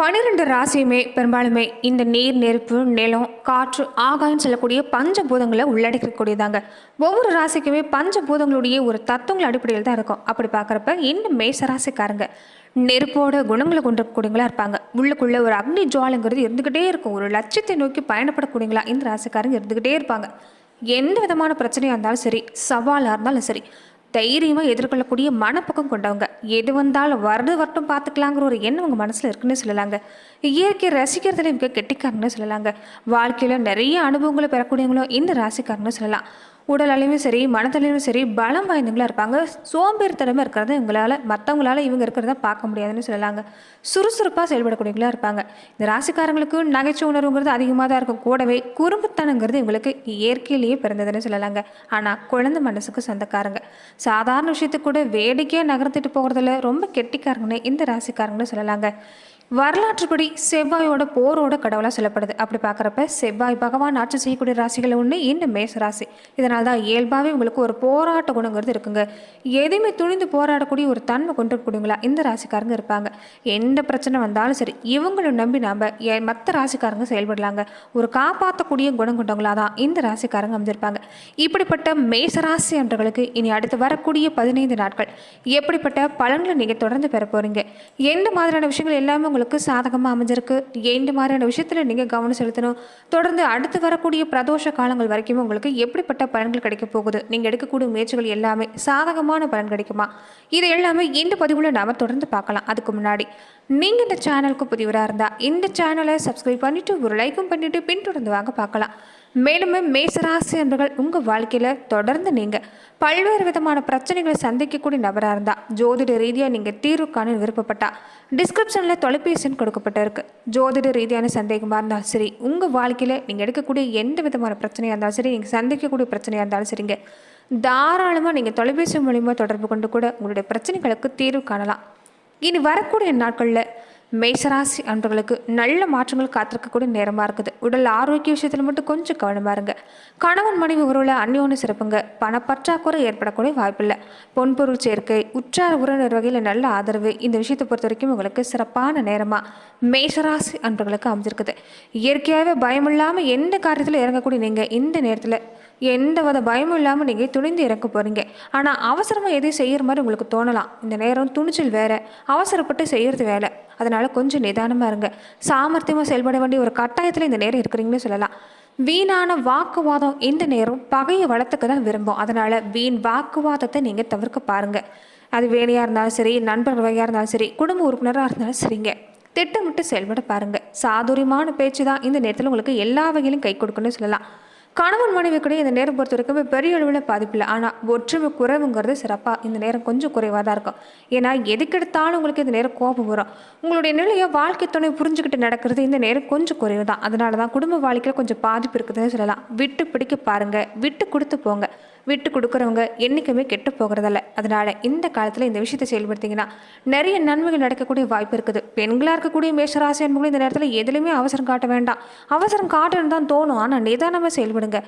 பன்னிரெண்டு ராசியுமே பெரும்பாலுமே இந்த நீர் நெருப்பு நிலம் காற்று ஆகாயம் சொல்லக்கூடிய பஞ்சபூதங்களை உள்ளடக்கக்கூடியதாங்க. ஒவ்வொரு ராசிக்குமே பஞ்சபூதங்களுடைய ஒரு தத்துவங்கள் அடிப்படையில் தான் இருக்கும். அப்படி பார்க்குறப்ப இந்த மேச ராசிக்காரங்க நெருப்போட குணங்களை கொண்டிருக்கக்கூடியங்களா இருப்பாங்க. உள்ளுக்குள்ளே ஒரு அக்னி ஜுவாலுங்கிறது இருந்துக்கிட்டே இருக்கும். ஒரு லட்சியத்தை நோக்கி பயணப்படக்கூடியங்களா இந்த ராசிக்காரங்க இருந்துக்கிட்டே இருப்பாங்க. எந்த விதமான பிரச்சனையாக இருந்தாலும் சரி சவாலாக இருந்தாலும் சரி தைரியமாக எதிர்கொள்ளக்கூடிய மனப்பக்கம் கொண்டவங்க. எது வந்தாலும் வருது வரட்டும் பார்த்துக்கலாங்கிற ஒரு எண்ணம் உங்கள் மனசில் இருக்குன்னு சொல்லலாங்க. இயற்கையை ரசிக்கிறதுல மிக கெட்டிக்காரங்கன்னு சொல்லலாங்க. வாழ்க்கையில் நிறைய அனுபவங்களை பெறக்கூடியவங்களும் இந்த ராசிக்காரங்கன்னு சொல்லலாம். உடல் அளவும் சரி மனதளவும் சரி பலம் வாய்ந்தவங்களாக இருப்பாங்க. சோம்பேறித்தனமாக இருக்கிறத இவங்களால் மற்றவங்களால இவங்க இருக்கிறத பார்க்க முடியாதுன்னு சொல்லலாங்க. சுறுசுறுப்பாக செயல்படக்கூடியவங்களா இருப்பாங்க. இந்த ராசிக்காரங்களுக்கு நகைச்சுவை உணர்வுங்கிறது அதிகமாக தான் இருக்கும். கூடவே குறும்புத்தனங்கிறது இவங்களுக்கு இயற்கையிலேயே பிறந்ததுன்னு சொல்லலாங்க. ஆனால் குழந்தை மனசுக்கு சொந்தக்காரங்க. சாதாரண விஷயத்துக்கு கூட வேடிக்கையாக நகர்த்திட்டு போகிறதுல ரொம்ப கெட்டிக்காரங்கன்னு இந்த ராசிக்காரங்கன்னு சொல்லலாங்க. வரலாற்றுப்படி செவ்வாயோட போரோட கடவுளாக சொல்லப்படுது. அப்படி பார்க்குறப்ப செவ்வாய் பகவான் ஆட்சி செய்யக்கூடிய ராசிகள் ஒன்று இந்த மேச ராசி இதனால் தான் இயல்பாகவே உங்களுக்கு ஒரு போராட்ட குணங்கிறது இருக்குங்க. எதையுமே துணிந்து போராடக்கூடிய ஒரு தன்மை கொண்டு கொடுங்களா இந்த ராசிக்காரங்க இருப்பாங்க. எந்த பிரச்சனை வந்தாலும் சரி இவங்களை நம்பி நாம் மற்ற ராசிக்காரங்க செயல்படலாங்க. ஒரு காப்பாற்றக்கூடிய குணம் கொண்டவங்களா தான் இந்த ராசிக்காரங்க அமைஞ்சிருப்பாங்க. இப்படிப்பட்ட மேச ராசி என்றவர்களுக்கு இனி அடுத்து வரக்கூடிய பதினைந்து நாட்கள் எப்படிப்பட்ட பலன்களை நீங்கள் தொடர்ந்து பெற போகிறீங்க எந்த மாதிரியான விஷயங்கள் எல்லாமே உங்களுக்கு சாதகமாக அமைஞ்சிருக்கு? எந்த மாதிரியான விஷயத்தில் நீங்கள் கவனம் செலுத்தணும்? தொடர்ந்து அடுத்து வரக்கூடிய பிரதோஷ காலங்கள் வரைக்கும் உங்களுக்கு எப்படிப்பட்ட பலன்கள் கிடைக்க போகுது. நீங்கள் எடுக்கக்கூடிய முயற்சிகள் எல்லாமே சாதகமான பலன் கிடைக்குமா? இது எல்லாமே இந்த பதிவில் நாம் தொடர்ந்து பார்க்கலாம். அதுக்கு முன்னாடி நீங்கள் இந்த சேனலுக்கு புதிவராக இருந்தால் இந்த சேனலை சப்ஸ்கிரைப் பண்ணிவிட்டு ஒரு லைக்கும் பண்ணிவிட்டு பின்தொடர்ந்து வாங்க பார்க்கலாம். மேலும் மேசராசி என்பர்கள் உங்கள் வாழ்க்கையில் தொடர்ந்து நீங்கள் பல்வேறு விதமான பிரச்சனைகளை சந்திக்கக்கூடிய நபராக இருந்தால் ஜோதிட ரீதியாக நீங்கள் தீர்வு காண விருப்பப்பட்டா டிஸ்கிரிப்ஷனில் தொலைபேசின்னு கொடுக்கப்பட்டிருக்கு. ஜோதிட ரீதியான சந்தேகமாக இருந்தாலும் சரி உங்கள் வாழ்க்கையில் நீங்கள் எடுக்கக்கூடிய எந்த விதமான பிரச்சனையாக இருந்தாலும் சரி நீங்கள் சந்திக்கக்கூடிய பிரச்சனையாக இருந்தாலும் சரிங்க. தாராளமாக நீங்கள் தொலைபேசி மூலிமா தொடர்பு கொண்டு கூட உங்களுடைய பிரச்சனைகளுக்கு தீர்வு காணலாம். இனி வரக்கூடிய நாட்களில் மேசராசி அன்பர்களுக்கு நல்ல மாற்றங்கள் காத்திருக்கக்கூடிய நேரமாக இருக்குது. உடல் ஆரோக்கிய விஷயத்தில் மட்டும் கொஞ்சம் கவனமாக இருங்க. கணவன் மனைவி உறவில் அந்யோன்னு சிறப்புங்க. பணப்பற்றாக்குறை ஏற்படக்கூடிய வாய்ப்பில்லை. பொன்பொருள் சேர்க்கை உற்றார் உறவினர் வகையில் நல்ல ஆதரவு இந்த விஷயத்தை பொறுத்த வரைக்கும் உங்களுக்கு சிறப்பான நேரமாக மேசராசி அன்பர்களுக்கு அமைஞ்சிருக்குது. இயற்கையாகவே பயமில்லாமல் எந்த காரியத்தில் இறங்கக்கூடிய நீங்கள் இந்த நேரத்தில் எந்த வித பயமும் இல்லாமல் நீங்கள் துணிந்து இறக்க போகிறீங்க ஆனால் அவசரமாக எதையும் செய்கிற மாதிரி உங்களுக்கு தோணலாம். இந்த நேரம் துணிச்சல் வேறு. அவசரப்பட்டு செய்கிறது வேலை. அதனால் கொஞ்சம் நிதானமாக இருங்க. சாமர்த்தியமாக செயல்பட வேண்டிய ஒரு கட்டாயத்தில் இந்த நேரம் இருக்கிறீங்கன்னு சொல்லலாம். வீணான வாக்குவாதம் இந்த நேரம் பகையை வளர்த்துக்க தான் விரும்பும். அதனால் வீண் வாக்குவாதத்தை நீங்கள் தவிர்க்க பாருங்கள் அது வேலையாக இருந்தாலும் சரி நண்பர் வகையாக இருந்தாலும் சரி குடும்ப உறுப்பினராக இருந்தாலும் சரிங்க. திட்டமிட்டு செயல்பட பாருங்கள் சாதுரியமான பேச்சு தான் இந்த நேரத்தில் உங்களுக்கு எல்லா வகையிலும் கை கொடுக்குன்னு சொல்லலாம். கணவன் மனைவி கூட இந்த நேரம் பொறுத்த வரைக்கும் பெரிய அளவில் பாதிப்பில்லை ஆனால் ஒற்றுமை குறைவுங்கிறது சிறப்பாக இந்த நேரம் கொஞ்சம் குறைவாக தான் இருக்கும். ஏன்னா எதுக்கெடுத்தாலும் உங்களுக்கு இந்த நேரம் கோபம் வரும். உங்களுடைய நிலையை வாழ்க்கை துணை புரிஞ்சுக்கிட்டு நடக்கிறது இந்த நேரம் கொஞ்சம் குறைவு தான். அதனால தான் குடும்ப வாழ்க்கையில் கொஞ்சம் பாதிப்பு இருக்குதுன்னு சொல்லலாம். விட்டு பிடிக்க பாருங்கள் விட்டு கொடுத்து போங்க. விட்டு கொடுக்குறவங்க என்றைக்குமே கெட்டு போகிறதில்ல. அதனால் இந்த காலத்தில் இந்த விஷயத்தை செயல்படுத்திங்கன்னா நிறைய நன்மைகள் நடக்கக்கூடிய வாய்ப்பு இருக்குது. பெண்களாக இருக்கக்கூடிய மேஷராசி என்பவங்களும் இந்த நேரத்தில் எதுலையுமே அவசரம் காட்ட வேண்டாம். அவசரம் காட்டணும் தான் தோணும். ஆனால் நிதானமாக செயல்படுங்க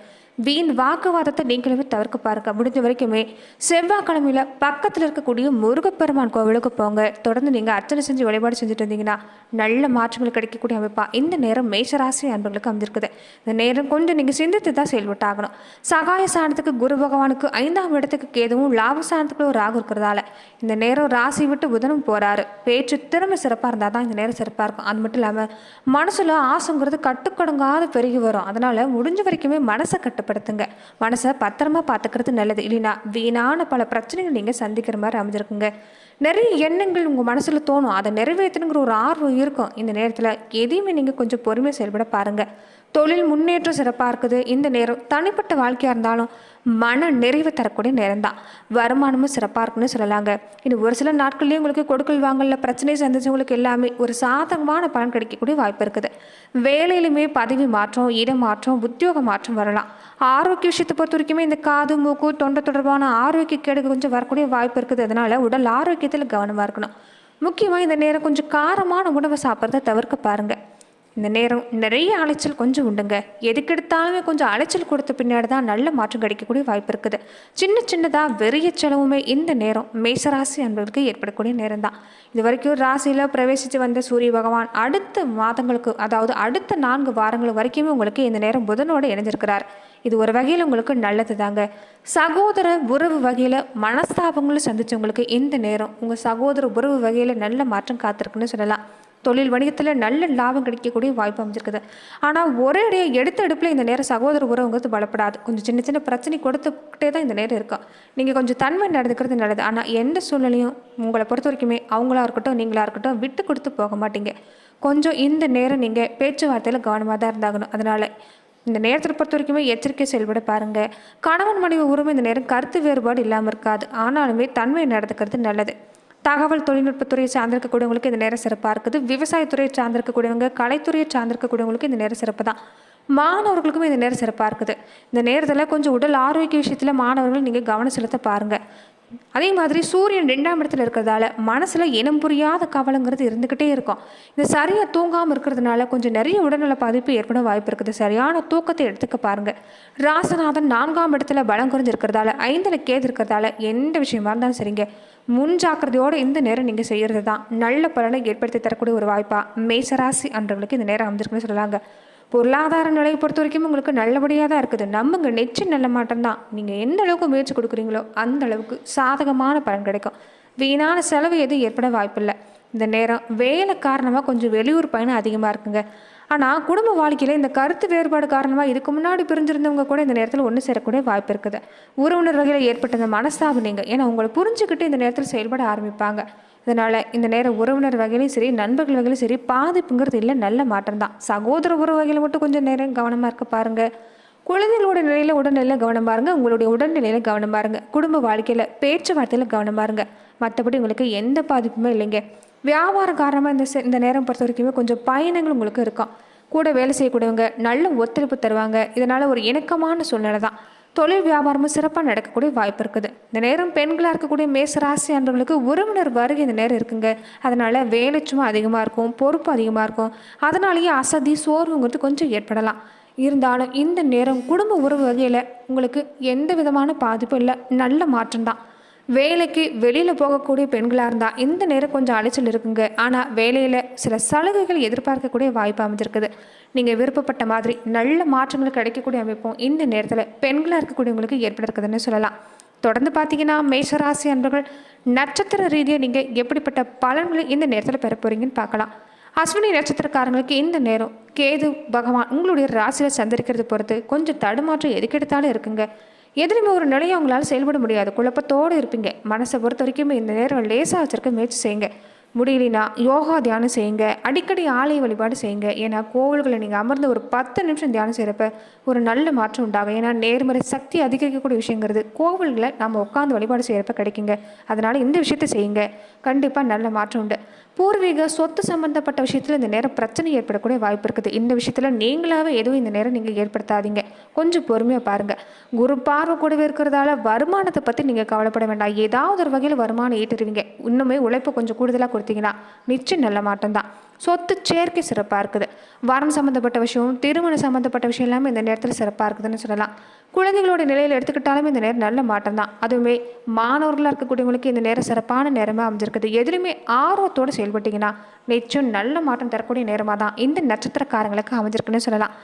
வீண் வாக்குவாதத்தை நீங்களுமே தவிர்க்க பாருங்க. முடிஞ்ச வரைக்குமே செவ்வாய்க்கிழமையில பக்கத்தில் இருக்கக்கூடிய முருகப்பெருமான் கோவிலுக்கு போங்க. தொடர்ந்து நீங்கள் அர்ச்சனை செஞ்சு வழிபாடு செஞ்சுட்டு இருந்தீங்கன்னா நல்ல மாற்றங்கள் கிடைக்கக்கூடிய அமைப்பா இந்த நேரம் மேஷராசி அன்பர்களுக்கு அமைஞ்சிருக்குது இந்த நேரம் கொஞ்சம் நீங்கள் சிந்தித்து தான் செயல்பட்டு ஆகணும் சகாய சாணத்துக்கு குரு பகவானுக்கு ஐந்தாம் இடத்துக்கு கேதுவும் லாபஸ்தானத்துக்குள்ள ஒரு ராகு இருக்கிறதால இந்த நேரம் ராசி விட்டு புதனும் போகிறாரு பேச்சு திறமை சிறப்பாக இருந்தால் தான் இந்த நேரம் சிறப்பாக இருக்கும். அது மட்டும் இல்லாமல் மனசில் ஆசைங்கிறது கட்டுக்கடங்காத பெருகி வரும். அதனால் முடிஞ்ச வரைக்குமே மனசை கட்டுப்படுத்துங்க மனசை பத்திரமா பார்த்துக்கிறது நல்லது. இல்லைன்னா வீணான பல பிரச்சனைகள் நீங்கள் சந்திக்கிற மாதிரி அமைஞ்சிருக்குங்க. நிறைய எண்ணங்கள் உங்கள் மனசில் தோணும். அதை நிறைவேற்றணுங்கிற ஒரு ஆர்வம் இருக்கும். இந்த நேரத்தில் எதையுமே நீங்கள் கொஞ்சம் பொறுமையாக செயல்பட பாருங்கள் தொழில் முன்னேற்றம் சிறப்பாக இருக்குது. இந்த நேரம் தனிப்பட்ட வாழ்க்கையாக இருந்தாலும் மன நிறைவு தரக்கூடிய நேரம் தான் வருமானமும் சிறப்பாக இருக்குன்னு சொல்லலாங்க. இன்னும் ஒரு சில நாட்கள்லேயும் உங்களுக்கு கொடுக்கல் வாங்கல பிரச்சனையை சந்திச்சவங்களுக்கு எல்லாமே ஒரு சாதகமான பலன் கிடைக்கக்கூடிய வாய்ப்பு இருக்குது. வேலையிலுமே பதவி மாற்றம் இடம் மாற்றம் உத்தியோக மாற்றம் வரலாம். ஆரோக்கிய விஷயத்தை பொறுத்த வரைக்குமே இந்த காது மூக்கு தொண்டை தொடர்பான ஆரோக்கிய கேடுக்கு கொஞ்சம் வரக்கூடிய வாய்ப்பு இருக்குது. அதனால் உடல் ஆரோக்கியத்தில் கவனமாக இருக்கணும். முக்கியமாக இந்த நேரம் கொஞ்சம் காரமான உணவை சாப்பிட்றத தவிர்க்க பாருங்கள் இந்த நேரம் நிறைய அலைச்சல் கொஞ்சம் உண்டுங்க. எதுக்கெடுத்தாலுமே கொஞ்சம் அலைச்சல் கொடுத்த பின்னாடி தான் நல்ல மாற்றம் கிடைக்கக்கூடிய வாய்ப்பு இருக்குது. சின்ன சின்னதாக வெறிய செலவுமே இந்த நேரம் மேசராசி அன்பர்களுக்கு ஏற்படக்கூடிய நேரம் தான் இது வரைக்கும் ராசியில் பிரவேசித்து வந்த சூரிய பகவான் அடுத்த மாதங்களுக்கு அதாவது அடுத்த நான்கு வாரங்கள் வரைக்குமே உங்களுக்கு இந்த நேரம் புதனோடு இணைஞ்சிருக்கிறார். இது ஒரு வகையில் உங்களுக்கு நல்லது தாங்க சகோதர உறவு வகையில் மனஸ்தாபங்களும் சந்திச்சவங்களுக்கு இந்த நேரம் உங்கள் சகோதர உறவு வகையில் நல்ல மாற்றம் காத்திருக்குன்னு சொல்லலாம். தொழில் வணிகத்தில் நல்ல லாபம் கிடைக்கக்கூடிய வாய்ப்பு அமைஞ்சிருக்குது. ஆனால் ஒரே அடியாக எடுத்த எடுப்பில் இந்த நேரம் சகோதர உறவுங்கிறது பலப்படாது கொஞ்சம் சின்ன சின்ன பிரச்சனை கொடுத்துக்கிட்டே தான் இந்த நேரம் இருக்கும் நீங்கள் கொஞ்சம் தன்மை நடந்துக்கிறது நல்லது. ஆனால் எந்த சூழ்நிலையும் உங்களை பொறுத்த வரைக்குமே அவங்களா இருக்கட்டும் நீங்களாக இருக்கட்டும் விட்டு கொடுத்து போக மாட்டீங்க. கொஞ்சம் இந்த நேரம் நீங்கள் பேச்சுவார்த்தையில் கவனமாக தான் இருந்தாகணும். அதனால் இந்த நேரத்தை பொறுத்த வரைக்குமே எச்சரிக்கை செயல்பட பாருங்கள் கணவன் மனைவி உரிமை இந்த நேரம் கருத்து வேறுபாடு இல்லாமல் இருக்காது. ஆனாலுமே தன்மை நடந்துக்கிறது நல்லது. தகவல் தொழில்நுட்பத்துறையை சார்ந்திருக்கக்கூடியவங்களுக்கு இந்த நேரம் சிறப்பாக இருக்குது. விவசாயத்துறையை சார்ந்திருக்கக்கூடியவங்க கலைத்துறையை சார்ந்திருக்கக்கூடியவங்களுக்கு இந்த நேரம் சிறப்பு தான். மாணவர்களுக்கும் இந்த நேரம் சிறப்பாக இருக்குது. இந்த நேரத்தில் கொஞ்சம் உடல் ஆரோக்கிய விஷயத்தில் மாணவர்கள் நீங்கள் கவனம் செலுத்த பாருங்கள் அதே மாதிரி சூரியன் ரெண்டாம் இடத்துல இருக்கிறதால மனசில் இனம் புரியாத கவலைங்கிறது இருந்துக்கிட்டே இருக்கும். இந்த சரியாக தூங்காமல் இருக்கிறதுனால கொஞ்சம் நிறைய உடல்நல பாதிப்பு ஏற்பட வாய்ப்பு இருக்குது. சரியான தூக்கத்தை எடுத்துக்க பாருங்கள் ராசநாதன் நான்காம் இடத்துல பலம் குறைஞ்சு இருக்கிறதால ஐந்தில் கேது இருக்கிறதால எந்த விஷயமா இருந்தாலும் சரிங்க. முன்ஜாக்கிரதையோடு இந்த நேரம் நீங்கள் செய்கிறது தான் நல்ல பலனை ஏற்படுத்தி தரக்கூடிய ஒரு வாய்ப்பாக மேசராசி அன்றவங்களுக்கு இந்த நேரம் அமைஞ்சிருக்குன்னு சொல்லலாங்க. பொருளாதார நிலையை பொறுத்த வரைக்கும் உங்களுக்கு நல்லபடியாக தான் இருக்குது. நம்புங்க நெச்சு நல்ல மாட்டம்தான் நீங்கள் எந்த அளவுக்கு முயற்சி கொடுக்குறீங்களோ அந்த அளவுக்கு சாதகமான பலன் கிடைக்கும். வீணான செலவு எதுவும் ஏற்பட வாய்ப்பில்லை. இந்த நேரம் வேலை காரணமாக கொஞ்சம் வெளியூர் பயணம் அதிகமாக இருக்குங்க. ஆனால் குடும்ப வாழ்க்கையில் இந்த கருத்து வேறுபாடு காரணமாக இதுக்கு முன்னாடி பிரிஞ்சிருந்தவங்க கூட இந்த நேரத்தில் ஒன்று சேரக்கூடிய வாய்ப்பு இருக்குது. உறவினர் வகையில் ஏற்பட்ட இந்த மனஸ்தாபம் நீங்கள் ஏன்னா உங்களை புரிஞ்சுக்கிட்டு இந்த நேரத்தில் செயல்பட ஆரம்பிப்பாங்க. இதனால் இந்த நேரம் உறவினர் வகையிலையும் சரி நண்பர்கள் வகையிலும் சரி பாதிப்புங்கிறது இல்லை நல்ல மாற்றம் தான். சகோதர உறவு வகையில் மட்டும் கொஞ்சம் நேரம் கவனமாக இருக்க பாருங்கள் குழந்தைகளோட நிலையில் உடல்நிலையில் கவனம் பாருங்க உங்களுடைய உடல்நிலையில் கவனம் பாருங்க குடும்ப வாழ்க்கையில் பேச்சுவார்த்தையில் கவனம் பாருங்க மற்றபடி உங்களுக்கு எந்த பாதிப்புமே இல்லைங்க. வியாபாரம் காரணமாக இந்த இந்த நேரம் பொறுத்த வரைக்குமே கொஞ்சம் பயணங்கள் உங்களுக்கு இருக்கும். கூட வேலை செய்யக்கூடியவங்க நல்ல ஒத்துழைப்பு தருவாங்க. இதனால் ஒரு இணக்கமான சூழ்நிலை தான். தொழில் வியாபாரமும் சிறப்பாக நடக்கக்கூடிய வாய்ப்பு இருக்குது. இந்த நேரம் பெண்களாக இருக்கக்கூடிய மேசராசி அன்றவர்களுக்கு உறவினர் வருகை இந்த நேரம் இருக்குங்க. அதனால் வேலை சும்மா அதிகமாக இருக்கும் பொறுப்பு அதிகமாக இருக்கும். அதனாலேயே அசதி சோர்வுங்கிறது கொஞ்சம் ஏற்படலாம். இருந்தாலும் இந்த நேரம் குடும்ப உறவு வகையில் உங்களுக்கு எந்த விதமான பாதிப்பும் இல்லை. நல்ல மாற்றம்தான் வேலைக்கு வெளியில் போகக்கூடிய பெண்களாக இருந்தால் இந்த நேரம் கொஞ்சம் அலைச்சல் இருக்குங்க. ஆனால் வேலையில் சில சலுகைகள் எதிர்பார்க்கக்கூடிய வாய்ப்பு அமைஞ்சிருக்குது. நீங்கள் விருப்பப்பட்ட மாதிரி நல்ல மாற்றங்கள் கிடைக்கக்கூடிய அமைப்பும் இந்த நேரத்தில் பெண்களாக இருக்கக்கூடியவங்களுக்கு ஏற்பட இருக்குதுன்னு சொல்லலாம். தொடர்ந்து பார்த்தீங்கன்னா மேஷராசி அன்பர்கள் நட்சத்திர ரீதியாக நீங்கள் எப்படிப்பட்ட பலன்களை இந்த நேரத்தில் பெற போகிறீங்கன்னு பார்க்கலாம். அஸ்வினி நட்சத்திரக்காரங்களுக்கு இந்த நேரம் கேது பகவான் உங்களுடைய ராசியில் சந்திரிக்கிறது பொறுத்து கொஞ்சம் தடுமாற்றம் எதுக்கெடுத்தாலும் இருக்குங்க. எதுலையுமே ஒரு நிலையை அவங்களால செயல்பட முடியாது. குழப்பத்தோடு இருப்பீங்க. மனசை பொறுத்த வரைக்கும் இந்த நேரம் லேசாக வச்சுருக்க முயற்சி செய்யுங்க. முடியலனா யோகா தியானம் செய்யுங்க. அடிக்கடி ஆலய வழிபாடு செய்யுங்க. ஏன்னா கோவில்களை நீங்கள் அமர்ந்து ஒரு பத்து நிமிஷம் தியானம் செய்கிறப்ப ஒரு நல்ல மாற்றம் உண்டாகும். ஏன்னா நேர்மறை சக்தி அதிகரிக்கக்கூடிய விஷயங்கிறது கோவில்களை நம்ம உட்காந்து வழிபாடு செய்கிறப்ப கிடைக்குங்க. அதனால் இந்த விஷயத்தை செய்யுங்க. கண்டிப்பாக நல்ல மாற்றம் உண்டு. பூர்வீக சொத்து சம்பந்தப்பட்ட விஷயத்தில் இந்த நேரம் பிரச்சனை ஏற்படக்கூடிய வாய்ப்பு இருக்குது. இந்த விஷயத்தில் நீங்களாகவே எதுவும் இந்த நேரம் நீங்கள் ஏற்படுத்தாதீங்க. கொஞ்சம் பொறுமையாக பாருங்கள் குரு பார்வை கூடவே இருக்கிறதால வருமானத்தை பற்றி நீங்கள் கவலைப்பட வேண்டாம். ஏதாவது ஒரு வகையில் வருமானம் ஈட்டுருவீங்க இன்னுமே உழைப்பு கொஞ்சம் கூடுதலாக கொடுத்தீங்கன்னா நிச்சயம் நல்ல மாட்டம் தான். சொத்து சேர்க்கை சிறப்பாக இருக்குது. வரம் சம்மந்தப்பட்ட விஷயம் திருமணம் சம்மந்தப்பட்ட விஷயம் எல்லாமே இந்த நேரத்தில் சிறப்பாக இருக்குதுன்னு சொல்லலாம். குழந்தைகளோட நிலையில் எடுத்துக்கிட்டாலுமே இந்த நேரம் நல்ல மாற்றம் தான் அதுவுமே மாணவர்களாக இருக்கக்கூடியவங்களுக்கு இந்த நேரம் சிறப்பான நேரமாக அமைஞ்சிருக்குது. எதுலையுமே ஆர்வத்தோடு செயல்பட்டீங்கன்னா நிச்சயம் நல்ல மாற்றம் தரக்கூடிய நேரமாக தான் இந்த நட்சத்திரக்காரங்களுக்கு அமைஞ்சிருக்குன்னு சொல்லலாம்.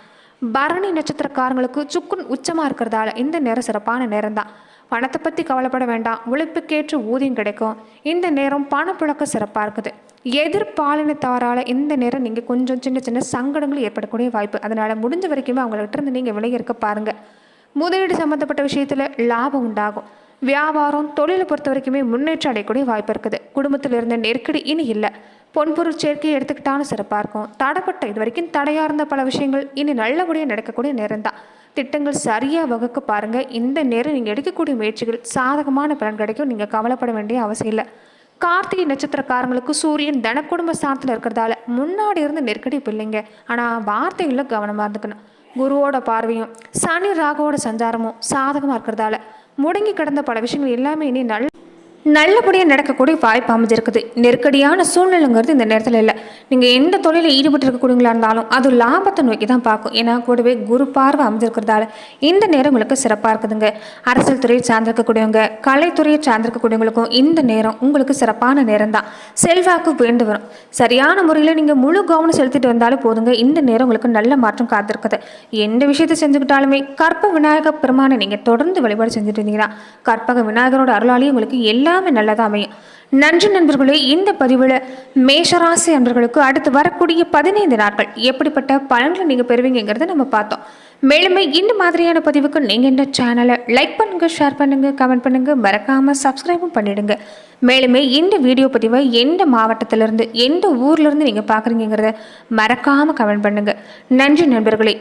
பரணி நட்சத்திரக்காரங்களுக்கு சுக்குன் உச்சமாக இருக்கிறதால இந்த நேரம் சிறப்பான நேரம் தான் பணத்தை பற்றி கவலைப்பட வேண்டாம். உழைப்புக்கேற்ற ஊதியம் கிடைக்கும். இந்த நேரம் பணப்புழக்கம் சிறப்பாக இருக்குது. எதிர்பாலினத்தாரால் இந்த நேரம் நீங்கள் கொஞ்சம் சின்ன சின்ன சங்கடங்கள் ஏற்படக்கூடிய வாய்ப்பு. அதனால் முடிஞ்ச வரைக்குமே அவங்கள்ட்ட இருந்து நீங்கள் விலகி இருக்க பாருங்கள் முதலீடு சம்மந்தப்பட்ட விஷயத்தில் லாபம் உண்டாகும். வியாபாரம் தொழிலை பொறுத்த வரைக்குமே முன்னேற்றம் அடையக்கூடிய வாய்ப்பு இருக்குது. குடும்பத்தில் இருந்த நெருக்கடி இனி இல்லை. பொன்பொருள் சேர்க்கையை எடுத்துக்கிட்டாலும் சிறப்பாக இருக்கும். தடைப்பட்ட இது வரைக்கும் தடையாக இருந்த பல விஷயங்கள் இனி நல்லபடியாக நடக்கக்கூடிய நேரம் தான் திட்டங்கள் சரியாக வகுக்க பாருங்கள் இந்த நேரம் நீங்கள் எடுக்கக்கூடிய முயற்சிகள் சாதகமான பலன் கிடைக்கும். நீங்கள் கவலைப்பட வேண்டிய அவசியம் இல்லை. கார்த்திகை நட்சத்திரக்காரங்களுக்கு சூரியன் தனக்குடும்ப ஸ்தானத்தில் இருக்கிறதால முன்னாடி இருந்து நெருக்கடி இப்போ இல்லைங்க. ஆனால் வார்த்தைகளில் கவனமாக இருந்துக்கணும். குருவோட பார்வையும் சனி ராகுவோட சஞ்சாரமும் சாதகமாக இருக்கிறதால முடங்கி கிடந்த பல விஷயங்கள் எல்லாமே இனி நல்ல நல்லபடியாக நடக்கக்கூடிய வாய்ப்பு அமைஞ்சிருக்குது. நெருக்கடியான சூழ்நிலைங்கிறது இந்த நேரத்தில் இல்லை. நீங்கள் எந்த தொழிலில் ஈடுபட்டு இருக்கக்கூடியவங்களா இருந்தாலும் அது லாபத்தை நோக்கி தான் பார்க்கும். ஏன்னா கூடவே குரு பார்வை அமைஞ்சிருக்கிறதால இந்த நேரம் உங்களுக்கு சிறப்பாக இருக்குதுங்க. அரசியல் துறையை சார்ந்திருக்கக்கூடியவங்க கலைத்துறையை சார்ந்திருக்கக்கூடியவங்களுக்கும் இந்த நேரம் உங்களுக்கு சிறப்பான நேரம் தான். செல்வாக்கு வேண்டு வரும். சரியான முறையில் நீங்கள் முழு கவனம் செலுத்திட்டு வந்தாலும் போதுங்க. இந்த நேரம் உங்களுக்கு நல்ல மாற்றம் காத்திருக்குது. எந்த விஷயத்தை செஞ்சுக்கிட்டாலுமே கற்ப விநாயக பெருமானை நீங்கள் தொடர்ந்து வழிபாடு செஞ்சுட்டு இருந்தீங்கன்னா கற்பக விநாயகரோட அருளாலையும் உங்களுக்கு எல்லாமே நல்லதாக அமையும். நன்றி நண்பர்களே இந்த பதிவில் மேஷராசி அன்பர்களுக்கு அடுத்து வரக்கூடிய பதினைந்து நாட்கள் எப்படிப்பட்ட பலன்களை நீங்கள் பெறுவீங்கிறத நம்ம பார்த்தோம். மேலுமே இந்த மாதிரியான பதிவுக்கு நீங்கள் இந்த சேனலை லைக் பண்ணுங்கள் ஷேர் பண்ணுங்கள் கமெண்ட் பண்ணுங்கள் மறக்காமல் சப்ஸ்கிரைபும் பண்ணிடுங்க. மேலுமே இந்த வீடியோ பதிவை எந்த மாவட்டத்திலிருந்து எந்த ஊர்லேருந்து நீங்கள் பார்க்குறீங்கிறத மறக்காமல் கமெண்ட் பண்ணுங்கள் நன்றி நண்பர்களே.